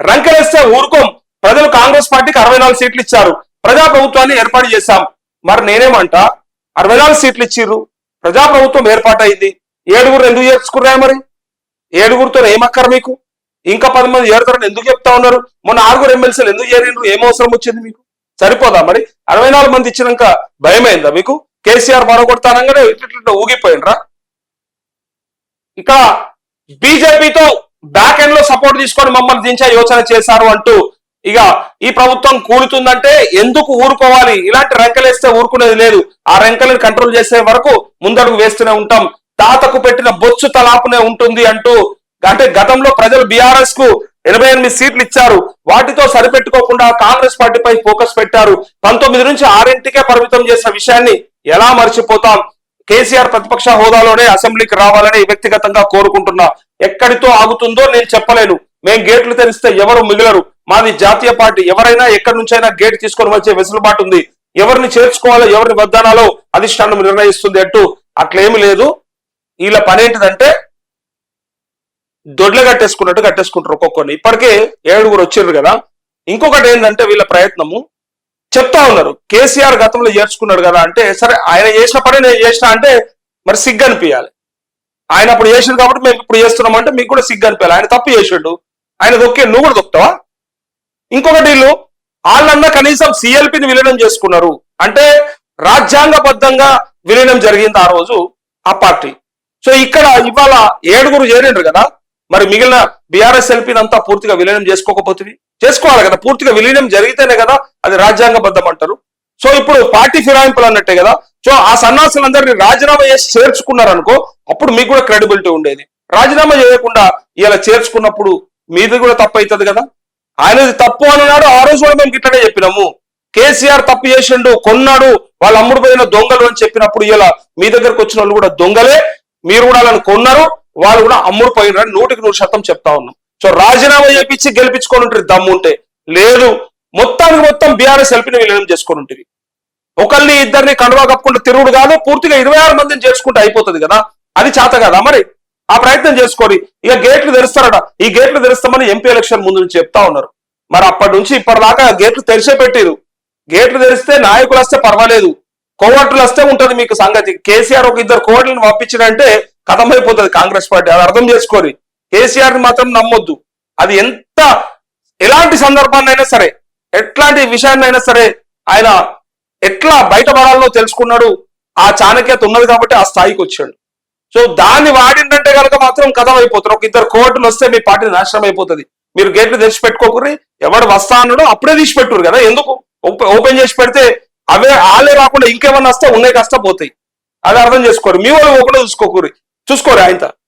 రంకెలేస్తే ఊరుకోం. ప్రజలు కాంగ్రెస్ పార్టీకి అరవై నాలుగు సీట్లు ఇచ్చారు. ప్రజా ప్రభుత్వాన్ని ఏర్పాటు చేశాం. మరి నేనేమంట? అరవై నాలుగు సీట్లు ఇచ్చిర్రు. ప్రజా ప్రభుత్వం ఏర్పాటైంది. ఏడుగురు ఎందుకు చేసుకున్నా మరి? ఏడుగురితో ఏమక్కర మీకు? ఇంకా పది మంది ఏరుతారని ఎందుకు చెప్తా ఉన్నారు? మొన్న ఆరుగురు ఎమ్మెల్సీలు ఎందుకు చేరిండ్రు? ఏం అవసరం వచ్చింది మీకు? సరిపోదా మరి? అరవై నాలుగు మంది ఇచ్చినాక భయమైందా మీకు? కేసీఆర్ మరొకొడతానంగానే ఇట్లా ఊగిపోయినరా ఇక బీజేపీతో బ్యాక్ ఎండ్లో సపోర్ట్ తీసుకొని మమ్మల్ని దించే యోచన చేశారు అంటూ ఇక ఈ ప్రభుత్వం కూలుతుందంటే ఎందుకు ఊరుకోవాలి? ఇలాంటి రెంకలేస్తే ఊరుకునేది లేదు. ఆ రెంకలను కంట్రోల్ చేసే వరకు ముందడుగు వేస్తూనే ఉంటాం. తాతకు పెట్టిన బొచ్చు తలాపునే ఉంటుంది అంటూ అంటే గతంలో ప్రజలు బీఆర్ఎస్కు ఎనభై ఎనిమిది సీట్లు ఇచ్చారు. వాటితో సరిపెట్టుకోకుండా కాంగ్రెస్ పార్టీపై ఫోకస్ పెట్టారు. పంతొమ్మిది నుంచి ఆరింటికే పరిమితం చేసిన విషయాన్ని ఎలా మర్చిపోతాం? కేసీఆర్ ప్రతిపక్ష హోదాలోనే అసెంబ్లీకి రావాలని వ్యక్తిగతంగా కోరుకుంటున్నా. ఎక్కడితో ఆగుతుందో నేను చెప్పలేను. మేం గేట్లు తెరిస్తే ఎవరు మిగిలరు. మాది జాతీయ పార్టీ. ఎవరైనా ఎక్కడి నుంచైనా గేట్ తీసుకొని వచ్చే వెసులుబాటు ఉంది. ఎవరిని చేర్చుకోవాలో ఎవరిని వద్దనాలో అధిష్టానం నిర్ణయిస్తుంది అంటూ అట్లేమి లేదు. వీళ్ళ పనేంటిదంటే దొడ్లు కట్టేసుకున్నట్టు కట్టేసుకుంటారు ఒక్కొక్కరిని. ఇప్పటికే ఏడుగురు వచ్చిర్రు కదా. ఇంకొకటి ఏంటంటే వీళ్ళ ప్రయత్నము చెప్తా ఉన్నారు. కేసీఆర్ గతంలో చేర్చుకున్నాడు కదా అంటే సరే ఆయన చేసిన పని నేను చేసిన అంటే మరి సిగ్గు అనిపించాలి ఆయన అప్పుడు చేసాడు కాబట్టి మేము ఇప్పుడు చేస్తున్నాం అంటే మీకు కూడా సిగ్గు అనిపించాలి ఆయన తప్పు చేసిండు. ఆయన దొక్కే నువ్వు కూడా దొక్కుతావా? ఇంకొకటి వీళ్ళు వాళ్ళన్నా కనీసం సిఎల్పిని విలీనం చేసుకున్నారు. అంటే రాజ్యాంగబద్ధంగా విలీనం జరిగింది ఆ రోజు ఆ పార్టీ. సో ఇక్కడ ఇవాళ ఏడుగురు చేరిండ్రు కదా. మరి మిగిలిన బీఆర్ఎస్ ఎల్పీని అంతా పూర్తిగా విలీనం చేసుకోకపోతుంది చేసుకోవాలి కదా పూర్తిగా విలీనం జరిగితేనే కదా అది రాజ్యాంగబద్ధం అంటారు. సో ఇప్పుడు పార్టీ ఫిరాయింపులు అన్నట్టే కదా సో ఆ సన్నాసులందరినీ రాజీనామా చేసి చేర్చుకున్నారు అనుకో అప్పుడు మీకు కూడా క్రెడిబిలిటీ ఉండేది. రాజీనామా చేయకుండా ఇలా చేర్చుకున్నప్పుడు మీది కూడా తప్పు అవుతుంది కదా. ఆయనది తప్పు అన్నాడు ఆ రోజు కూడా మేము గిట్లనే చెప్పినాము. కేసీఆర్ తప్పు చేసిండు కొన్నాడు వాళ్ళ అమ్ముడు పోయిన దొంగలు అని చెప్పినప్పుడు ఇలా మీ దగ్గరకు వచ్చిన వాళ్ళు కూడా దొంగలే మీరు కూడా వాళ్ళని కొన్నారు వాళ్ళు కూడా అమ్ముడు పోయినారని నూటికి నూరు శాతం చెప్తా ఉన్నాం. సో రాజీనామా చేపించి గెలిపించుకొని ఉంటుంది దమ్ము ఉంటే. లేదు మొత్తానికి మొత్తం బీఆర్ఎస్ ఎల్పీని విలీనం చేసుకొని ఉంటుంది ఒకరిని ఇద్దరిని కండువా కప్పుకుంటే తిరుగుడు కాదు పూర్తిగా ఇరవై ఆరు మందిని చేసుకుంటే అయిపోతుంది కదా. అది చేత కదా మరి? ఆ ప్రయత్నం చేసుకోండి ఇక గేట్లు తెరుస్తారట. ఈ గేట్లు తెరుస్తామని ఎంపీ ఎలక్షన్ ముందు నుంచి చెప్తా ఉన్నారు. మరి అప్పటి నుంచి ఇప్పటిదాకా గేట్లు తెరిచే పెట్టారు గేట్లు తెరిస్తే నాయకులు వస్తే పర్వాలేదు. కోవట్లు వస్తే ఉంటది మీకు సంగతి. కేసీఆర్ ఒక ఇద్దరు కోవట్లను పంపించినంటే కథమైపోతుంది కాంగ్రెస్ పార్టీ. అది అర్థం చేసుకోరి కేసీఆర్ని మాత్రం నమ్మొద్దు. అది ఎంత ఎలాంటి సందర్భాన్నైనా సరే ఎట్లాంటి విషయాన్నైనా సరే ఆయన ఎట్లా బయటపడాలో తెలుసుకున్నాడు ఆ చాణక్యత ఉన్నది కాబట్టి ఆ స్థాయికి వచ్చాడు. సో దాన్ని వాడిందంటే కనుక మాత్రం కథం అయిపోతారు ఒక ఇద్దరు కోర్టులు వస్తే మీ పార్టీ నాశనం అయిపోతుంది. మీరు గేట్లు తెచ్చి పెట్టుకోకూరి ఎవడు వస్తా అన్నాడో అప్పుడే తీసి పెట్టురు కదా ఎందుకు? ఓపెన్ చేసి పెడితే అవే ఆలే రాకుండా ఇంకేమన్నా వస్తే ఉన్నాయి కష్టపోతాయి అది అర్థం చేసుకోరు. మీ వాళ్ళు ఒకటే చూసుకోకూరి చూసుకోరు ఆయనతో